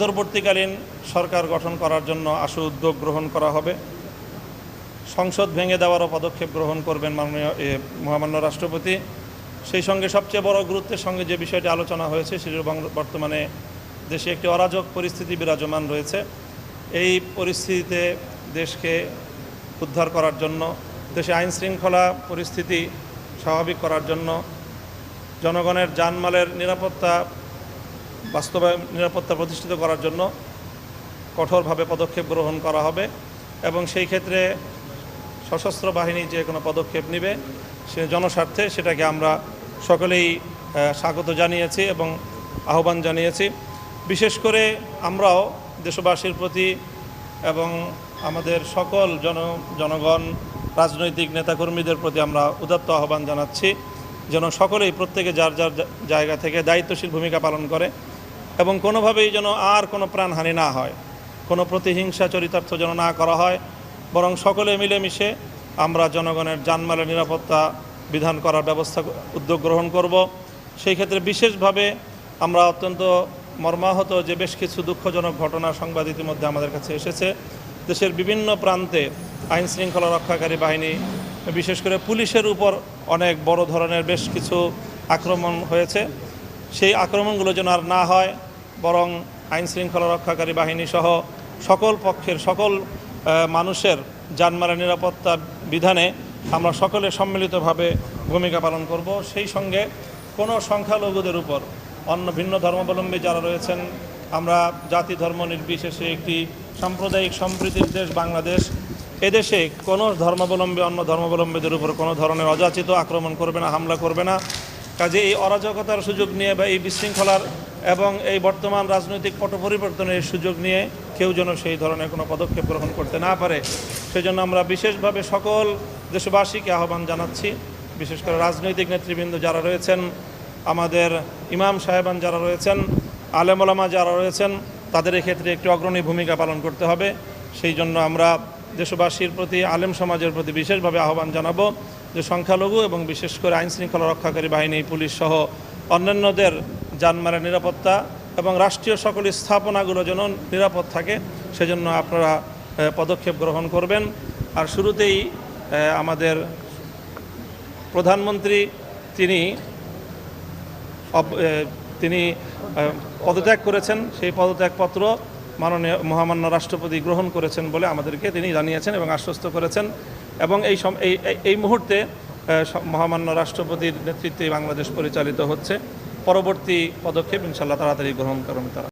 অন্তর্বর্তীকালীন সরকার গঠন করার জন্য আশু উদ্যোগ গ্রহণ করা হবে। সংসদ ভেঙে দেওয়ারও পদক্ষেপ গ্রহণ করবেন মাননীয় মহামান্য রাষ্ট্রপতি। সেই সঙ্গে সবচেয়ে বড় গুরুত্বের সঙ্গে যে বিষয়টি আলোচনা হয়েছে, সেটি বর্তমানে দেশে একটি অরাজক পরিস্থিতি বিরাজমান রয়েছে। এই পরিস্থিতিতে দেশকে উদ্ধার করার জন্য, দেশে আইন শৃঙ্খলা পরিস্থিতি স্বাভাবিক করার জন্য, জনগণের জানমালের নিরাপত্তা বাস্তবায়ন, নিরাপত্তা প্রতিষ্ঠিত করার জন্য কঠোরভাবে পদক্ষেপ গ্রহণ করা হবে এবং সেই ক্ষেত্রে সশস্ত্র বাহিনী যে কোনো পদক্ষেপ নেবে, সে জনস্বার্থে সেটাকে আমরা সকলেই স্বাগত জানিয়েছি এবং আহ্বান জানিয়েছি। বিশেষ করে আমরাও দেশবাসীর প্রতি এবং আমাদের সকল জন, জনগণ, রাজনৈতিক নেতাকর্মীদের প্রতি আমরা উদাত্ত আহ্বান জানাচ্ছি যেন সকলেই প্রত্যেকে যার যার জায়গা থেকে দায়িত্বশীল ভূমিকা পালন করে। এবং কোনোভাবেই যেন আর কোনো প্রাণহানি না হয়। কোনো প্রতিহিংসা চরিতার্থ যেন না করা হয়। বরং সকলে মিলেমিশে আমরা জনগণের জানমালের নিরাপত্তা বিধান করার ব্যবস্থা উদ্যোগ গ্রহণ করব। সেই ক্ষেত্রে বিশেষভাবে আমরা অত্যন্ত মর্মাহত যে বেশ কিছু দুঃখজনক ঘটনা সংবাদ ইতিমধ্যে আমাদের কাছে এসেছে। দেশের বিভিন্ন প্রান্তে আইন শৃঙ্খলা রক্ষাকারী বাহিনী, বিশেষ করে পুলিশের উপর অনেক বড় ধরনের বেশ কিছু আক্রমণ হয়েছে। সেই আক্রমণগুলো যেন আর না হয় বরং আইন শৃঙ্খলা রক্ষাকারী বাহিনী সহ সকল পক্ষের, সকল মানুষের জানমালের নিরাপত্তা বিধানে আমরা সকলে সম্মিলিতভাবে ভূমিকা পালন করব। সেই সঙ্গে কোনো সংখ্যালঘুদের উপর, অন্য ভিন্ন ধর্মাবলম্বী যারা রয়েছেন, আমরা জাতি ধর্ম নির্বিশেষে একটি সাম্প্রদায়িক সম্প্রীতির দেশ বাংলাদেশ। এদেশে কোনো ধর্মাবলম্বী, অন্য ধর্মাবলম্বীদের উপর কোনো ধরনের অযাচিত আক্রমণ করবে না, হামলা করবে না। কাজে এই অরাজকতার সুযোগ নিয়ে বা এই বিশৃঙ্খলার এবং এই বর্তমান রাজনৈতিক পট পরিবর্তনের সুযোগ নিয়ে কেউ যেন সেই ধরনের কোনো পদক্ষেপ গ্রহণ করতে না পারে। সেজন্য আমরা বিশেষভাবে সকল দেশবাসীকে আহ্বান জানাচ্ছি, বিশেষ করে রাজনৈতিক নেতৃবৃন্দ যারা রয়েছেন, আমাদের ইমাম সাহেবান যারা রয়েছেন আলেমলামা যারা রয়েছেন, তাদের এক্ষেত্রে একটি অগ্রণী ভূমিকা পালন করতে হবে। সেই জন্য আমরা দেশবাসীর প্রতি, আলেম সমাজের প্রতি বিশেষভাবে আহ্বান জানাব যে সংখ্যালঘু এবং বিশেষ করে আইনশৃঙ্খলা রক্ষাকারী বাহিনী, পুলিশ সহ অন্যান্যদের জানমালের নিরাপত্তা এবং রাষ্ট্রীয় সকল স্থাপনাগুলো যেন নিরাপদ থাকে, সেজন্য আপনারা পদক্ষেপ গ্রহণ করবেন। আর শুরুতেই আমাদের প্রধানমন্ত্রী তিনি তিনি পদত্যাগ করেছেন। সেই পদত্যাগপত্র মাননীয়, মহামান্য রাষ্ট্রপতি গ্রহণ করেছেন বলে আমাদেরকে তিনি জানিয়েছেন এবং আশ্বস্ত করেছেন। এবং এই এই মুহূর্তে মহামান্য রাষ্ট্রপতির নেতৃত্বে বাংলাদেশ পরিচালিত হচ্ছে। পরবর্তী পদক্ষেপ ইনশাল্লাহ তাড়াতাড়ি গ্রহণ করবেন তারা।